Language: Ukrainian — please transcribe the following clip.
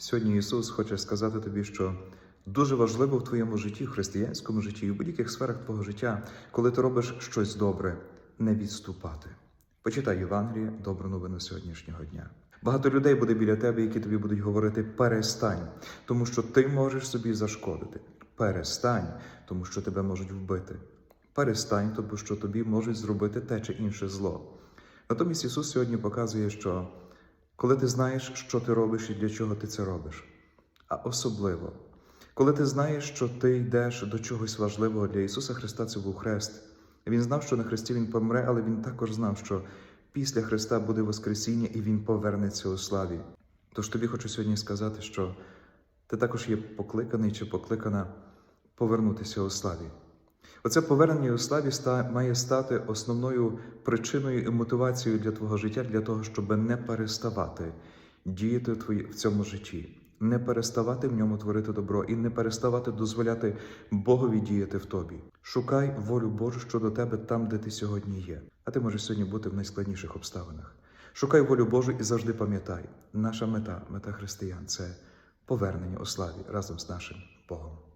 Сьогодні Ісус хоче сказати тобі, що дуже важливо в твоєму житті, в християнському житті і в будь-яких сферах твого життя, коли ти робиш щось добре, не відступати. Почитай Євангеліє, добру новину сьогоднішнього дня. Багато людей буде біля тебе, які тобі будуть говорити перестань, тому що ти можеш собі зашкодити. Перестань, тому що тебе можуть вбити. Перестань, тому що тобі можуть зробити те чи інше зло. Натомість Ісус сьогодні показує, що коли ти знаєш, що ти робиш і для чого ти це робиш, а особливо, коли ти знаєш, що ти йдеш до чогось важливого для Ісуса Христа, це був хрест. Він знав, що на хресті Він помре, але Він також знав, що після Христа буде Воскресіння і Він повернеться у славі. Тож тобі хочу сьогодні сказати, що ти також є покликаний чи покликана повернутися у славі. Оце повернення у славі має стати основною причиною і мотивацією для твого життя, для того, щоб не переставати діяти в цьому житті, не переставати в ньому творити добро і не переставати дозволяти Богові діяти в тобі. Шукай волю Божу щодо тебе там, де ти сьогодні є. А ти можеш сьогодні бути в найскладніших обставинах. Шукай волю Божу і завжди пам'ятай, наша мета, мета християн це повернення у славі разом з нашим Богом.